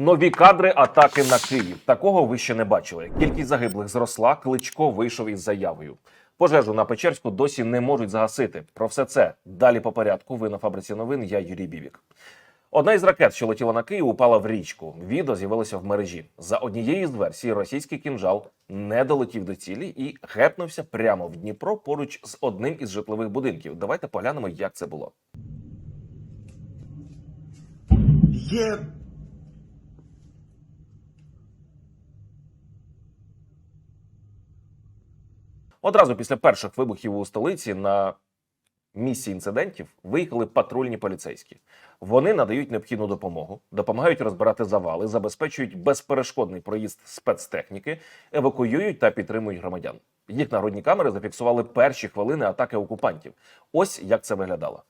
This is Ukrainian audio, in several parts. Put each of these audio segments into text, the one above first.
Нові кадри атаки на Київ. Такого ви ще не бачили. Кількість загиблих зросла. Кличко вийшов із заявою. Пожежу на Печерську досі не можуть загасити. Про все це далі по порядку. Ви на фабриці новин. Я Юрій Бібік. Одна із ракет, що летіла на Київ, упала в річку. Відео з'явилося в мережі. За однією з версій, російський кінжал не долетів до цілі і гепнувся прямо в Дніпро поруч з одним із житлових будинків. Давайте поглянемо, як це було. Є. Одразу після перших вибухів у столиці на місці інцидентів виїхали патрульні поліцейські. Вони надають необхідну допомогу, допомагають розбирати завали, забезпечують безперешкодний проїзд спецтехніки, евакуюють та підтримують громадян. Їх народні камери зафіксували перші хвилини атаки окупантів. Ось як це виглядало.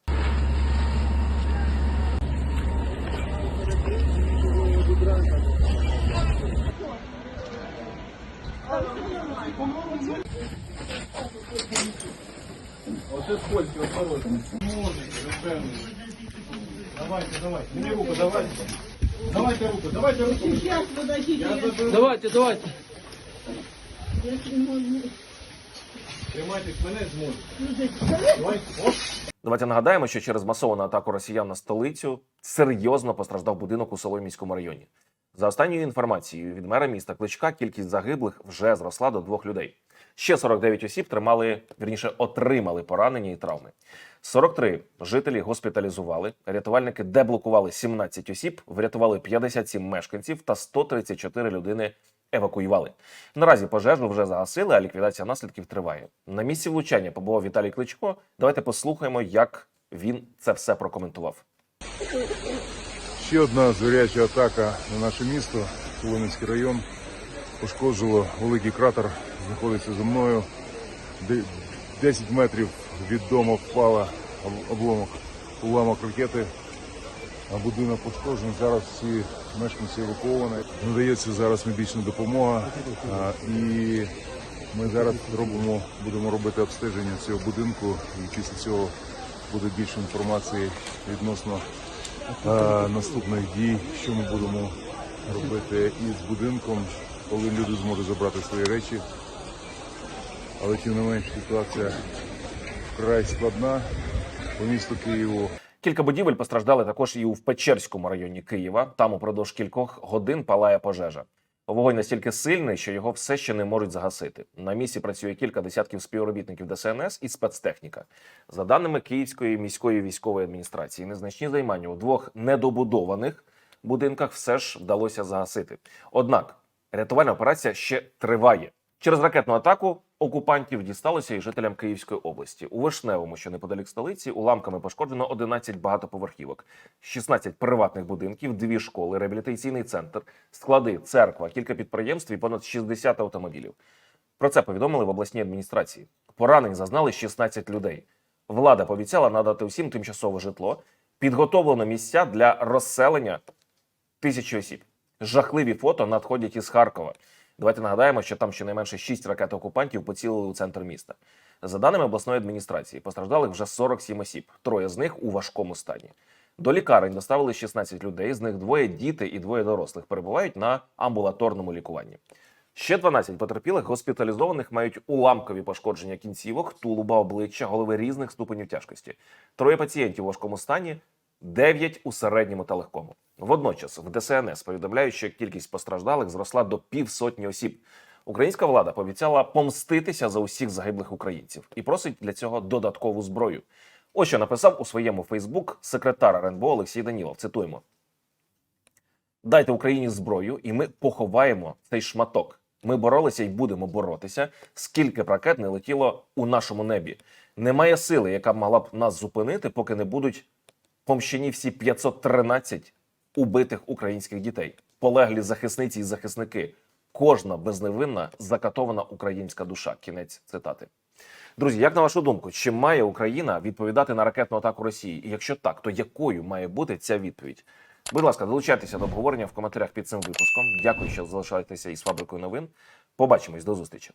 Оце скользко, осторожно. Давайте, давайте. Мені руку, давайте. Давайте руку, давайте руку. Сейчас, подождите. Я заберу. Давайте, давайте. Тримайтесь, мене зможете. Давайте. Оп. Давайте нагадаємо, що через масовану атаку росіян на столицю серйозно постраждав будинок у Соломійському районі. За останньою інформацією від мера міста Кличка, кількість загиблих вже зросла до двох людей. Ще 49 осіб тримали, вірніше, отримали поранення і травми. 43 жителі госпіталізували. Рятувальники деблокували 17 осіб, врятували 57 мешканців та 134 людини евакуювали. Наразі пожежу вже загасили, а ліквідація наслідків триває. На місці влучання побував Віталій Кличко. Давайте послухаємо, як він це все прокоментував. Ще одна звіряча атака на наше місто, Солом'янський район. Пошкоджувало великий кратер, знаходиться за мною. 10 метрів від дому впала обломок, уламок ракети. А будинок пошкоджений. Зараз всі мешканці евакуовані. Надається зараз медична допомога. а, І ми зараз робимо, будемо робити обстеження цього будинку. І після цього буде більше інформації відносно е, наступних дій, що ми будемо робити із будинком, коли люди зможуть забрати свої речі. Але тим не менш ситуація вкрай складна по місту Києву. Кілька будівель постраждали також і у Печерському районі Києва. Там упродовж кількох годин палає пожежа. Вогонь настільки сильний, що його все ще не можуть загасити. На місці працює кілька десятків співробітників ДСНС і спецтехніка. За даними Київської міської військової адміністрації, незначні займання у двох недобудованих будинках все ж вдалося загасити. Однак рятувальна операція ще триває. Через ракетну атаку окупантів дісталося і жителям Київської області. У Вишневому, що неподалік столиці, уламками пошкоджено 11 багатоповерхівок, 16 приватних будинків, дві школи, реабілітаційний центр, склади, церква, кілька підприємств і понад 60 автомобілів. Про це повідомили в обласній адміністрації. Поранень зазнали 16 людей. Влада пообіцяла надати всім тимчасове житло, підготовлено місця для розселення тисячі осіб. Жахливі фото надходять із Харкова. Давайте нагадаємо, що там щонайменше 6 ракет окупантів поцілили у центр міста. За даними обласної адміністрації, постраждалих вже 47 осіб, троє з них у важкому стані. До лікарень доставили 16 людей, з них двоє діти і двоє дорослих перебувають на амбулаторному лікуванні. Ще 12 потерпілих госпіталізованих мають уламкові пошкодження кінцівок, тулуба, обличчя, голови різних ступенів тяжкості. Троє пацієнтів у важкому стані, 9 у середньому та легкому. Водночас в ДСНС повідомляють, що кількість постраждалих зросла до півсотні осіб. Українська влада пообіцяла помститися за усіх загиблих українців і просить для цього додаткову зброю. Ось що написав у своєму Фейсбук секретар РНБО Олексій Данілов. Цитуємо: Дайте Україні зброю, і ми поховаємо цей шматок. Ми боролися і будемо боротися, скільки б ракет не летіло у нашому небі. Немає сили, яка б могла б нас зупинити, поки не будуть помщені всі 513 убитих українських дітей, полеглі захисниці і захисники. Кожна безневинна закатована українська душа. Кінець цитати. Друзі, як на вашу думку, чи має Україна відповідати на ракетну атаку Росії? І якщо так, то якою має бути ця відповідь? Будь ласка, долучайтеся до обговорення в коментарях під цим випуском. Дякую, що залишаєтеся із фабрикою новин. Побачимось до зустрічі.